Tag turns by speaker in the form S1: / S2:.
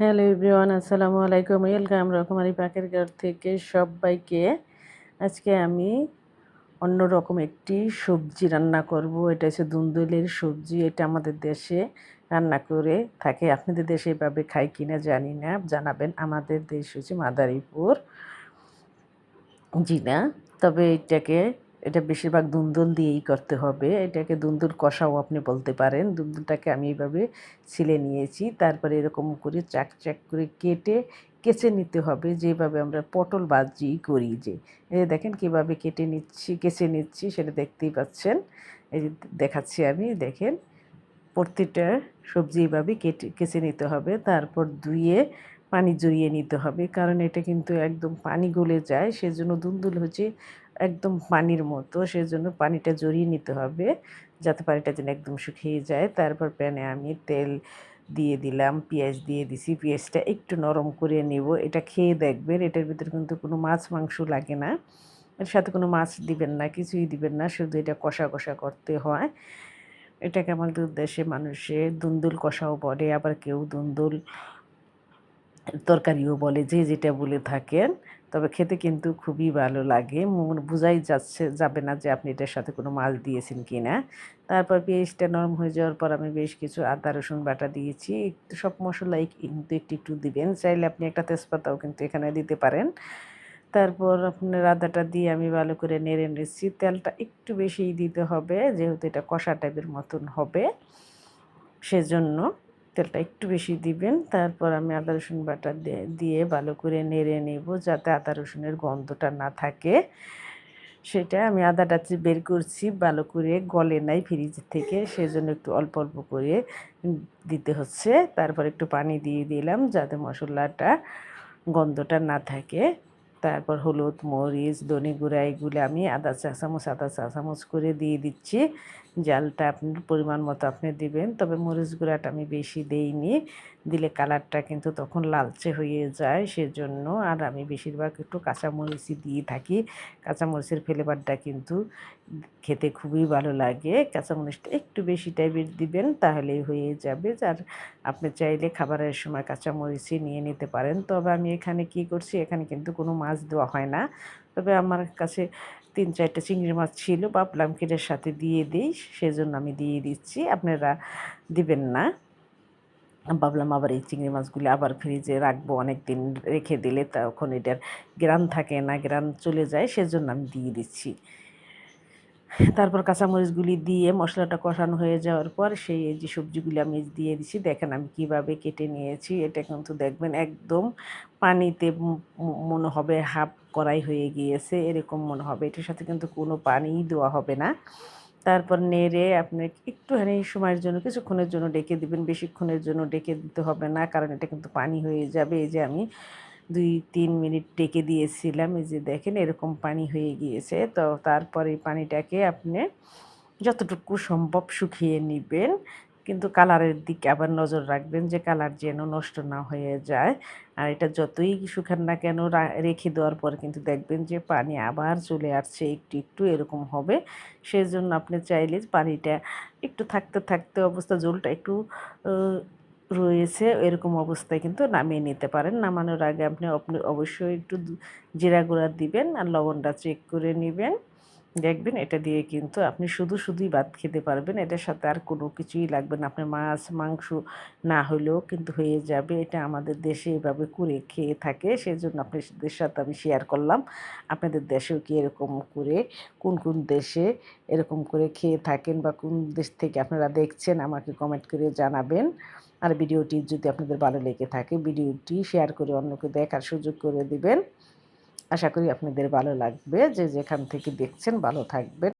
S1: Hello everyone, আসসালামু আলাইকুম। Welcome রকমারি পাখির ঘর থেকে সবাইকে। আজকে আমি অন্য রকম একটি সবজি রান্না করব। এটা হচ্ছে দুন্দুলের সবজি। এটা আমাদের দেশে রান্না করে থাকে। আপনাদের দেশে এভাবে খাই কিনা জানি না। জানাবেন আমাদের দেশ হচ্ছে মাদারীপুর। জি না। তবে এটাকে এটা বেশিরভাগ দুন্দুল দিয়েই করতে হবে। এটাকে দুন্দুল কষাও আপনি বলতে পারেন। দুন্দুলটাকে আমি এইভাবে ছিলে নিয়েছি। তারপরে এরকম করে চাক চাক করে কেটে কেচে নিতে হবে। যেভাবে আমরা পটল বাজি করি যে, এই দেখেন কীভাবে কেটে নিচ্ছি, কেচে নিচ্ছি, সেটা দেখতেই পাচ্ছেন। এই দেখাচ্ছি আমি, দেখেন প্রতিটা সবজি এইভাবে কেটে, কেচে নিতে হবে। তারপর ধুয়ে পানি জড়িয়ে নিতে হবে। কারণ এটা কিন্তু একদম পানি গলে যায়, সেজন্য দুন্দুল হচ্ছে একদম পানির মতো, সেজন্য পানিটা জড়িয়ে নিতে হবে যাতে পানিটা যেন একদম শুকিয়ে যায়। তারপর প্যানে আমি তেল দিয়ে দিলাম, পেঁয়াজ দিয়ে দিছি, পেঁয়াজটা একটু নরম করে নেব। এটা খেয়ে দেখবেন, এটার ভিতরে কিন্তু কোনো মাছ মাংস লাগে না। এর সাথে কোনো মাছ দিবেন না, কিছুই দিবেন না, শুধু এটা কষা কষা করতে হয়। এটাকে আমাদের দেশে মানুষে দুন্দুল কষাও বলে, আবার কেউ দুন্দুল তরকারিও বলে, যে যেটা বলে থাকেন। তবে খেতে কিন্তু খুবই ভালো লাগে। বোঝাই যাচ্ছে, যাবে না যে আপনি এটার সাথে কোনো মাছ দিয়েছেন কি না তারপর পেঁয়াজটা নরম হয়ে যাওয়ার পর আমি বেশ কিছু আদা, রসুন বাটা দিয়েছি। একটু সব মশলা কিন্তু একটু একটু দিবেন। চাইলে আপনি একটা তেজপাতাও কিন্তু এখানে দিতে পারেন। তারপর আপনার আদাটা দিয়ে আমি ভালো করে নেড়ে নিচ্ছি। তেলটা একটু বেশিই দিতে হবে, যেহেতু এটা কষা টাইপের মতন হবে। সেজন্য তেলটা একটু বেশি দিবেন, তারপর আমি আদা, রসুন বাটা দিয়ে ভালো করে নেড়ে নেব যাতে আদা, রসুনের গন্ধটা না থাকে। সেটা আমি আদাটা বের করছি, ভালো করে গলে নাই ফ্রিজ থেকে, সেজন্য একটু অল্প অল্প করে দিতে হচ্ছে। তারপর একটু পানি দিয়ে দিলাম যাতে মশলাটা গন্ধটা না থাকে। তারপর হলুদ, মরিচ, ধনে গুঁড়া, এগুলো আমি আদা চা, চামচ, আদা চা, চামচ করে দিয়ে দিচ্ছি। জালটা আপনার পরিমাণ মতো আপনি দিবেন, তবে মরিচ গুঁড়াটা আমি বেশি দেইনি। দিলে কালারটা কিন্তু তখন লালচে হয়ে যায়, সেজন্য আর আমি বেশিরভাগ একটু কাঁচামরিচই দিয়ে থাকি। কাঁচামরিচের ফ্লেভারটা কিন্তু খেতে খুবই ভালো লাগে। কাঁচামরিচটা একটু বেশি টাইপের দিবেন, তাহলেই হয়ে যাবে। আর আপনি চাইলে খাবারের সময় কাঁচামরিচই নিয়ে নিতে পারেন। তবে আমি এখানে কি করছি, এখানে কিন্তু কোনো মাছ দেওয়া হয় না। তবে আমার কাছে তিন চারটে চিংড়ি মাছ ছিল বা প্লামকিটের সাথে দিয়ে দিই, সেজন্য আমি দিয়ে দিচ্ছি, আপনারা দিবেন না। ভাবলাম আবার এই চিংড়ি মাছগুলি আবার ফ্রিজে রাখব অনেক দিন রেখে দিলে তখন এটার গ্রাম থাকে না গ্রাম চলে যায়, সেজন্য আমি দিয়ে দিচ্ছি। তারপর কাঁচামরিচগুলি দিয়ে মশলাটা কষানো হয়ে যাওয়ার পর সেই যে সবজিগুলি আমি দিয়ে দিচ্ছি দেখেন আমি কীভাবে কেটে নিয়েছি। এটা কিন্তু দেখবেন একদম পানিতে মনে হবে হাফ কড়াই হয়ে গিয়েছে, এরকম মনে হবে। এটার সাথে কিন্তু কোনো পানিই দেওয়া হবে না। তারপর নেড়ে আপনি একটুখানি সময়ের জন্য, কিছুক্ষণের জন্য ডেকে দিবেন। বেশিক্ষণের জন্য ডেকে দিতে হবে না, কারণ এটা কিন্তু পানি হয়ে যাবে। এই যে আমি দুই তিন মিনিট ডেকে দিয়েছিলাম। এই যে দেখেন এরকম পানি হয়ে গিয়েছে। তো তারপর পানিটাকে আপনি যতটুকু সম্ভব শুকিয়ে নেবেন। কিন্তু কালারের দিকে আবার নজর রাখবেন যে কালার যেন নষ্ট না হয়ে যায়। আর এটা যতই শুকান না কেন রেখে দেওয়ার পর কিন্তু দেখবেন যে পানি আবার চলে আসছে, একটু একটু এরকম হবে। সেজন্য আপনি চাইলে পানিটা একটু থাকতে থাকতে অবস্থা, জলটা একটু রয়েছে, এরকম অবস্থায় কিন্তু নামিয়ে নিতে পারেন। নামানোর আগে আপনি আপনি অবশ্যই একটু জিরা গুঁড়া দিবেন আর লবণটা চেক করে নেবেন। দেখবেন এটা দিয়ে কিন্তু আপনি শুধু, শুধুই ভাত খেতে পারবেন। এটার সাথে আর কোনো কিছুই লাগবে না। আপনার মাছ, মাংস না হলেও কিন্তু হয়ে যাবে। এটা আমাদের দেশে এভাবে করে খেয়ে থাকে। সেজন্য আপনাদের সাথে আমি শেয়ার করলাম। আপনাদের দেশেও কি এরকম করে, কোন কোন দেশে এরকম করে খেয়ে থাকেন বা কোন দেশ থেকে আপনারা দেখছেন, আমাকে কমেন্ট করে জানাবেন। আর ভিডিওটি যদি আপনাদের ভালো লেগে থাকে, ভিডিওটি শেয়ার করে অন্যকে দেখার সুযোগ করে দিবেন। আশা করি আপনাদের ভালো লাগবে যে যেখান থেকে দেখছেন ভালো থাকবেন।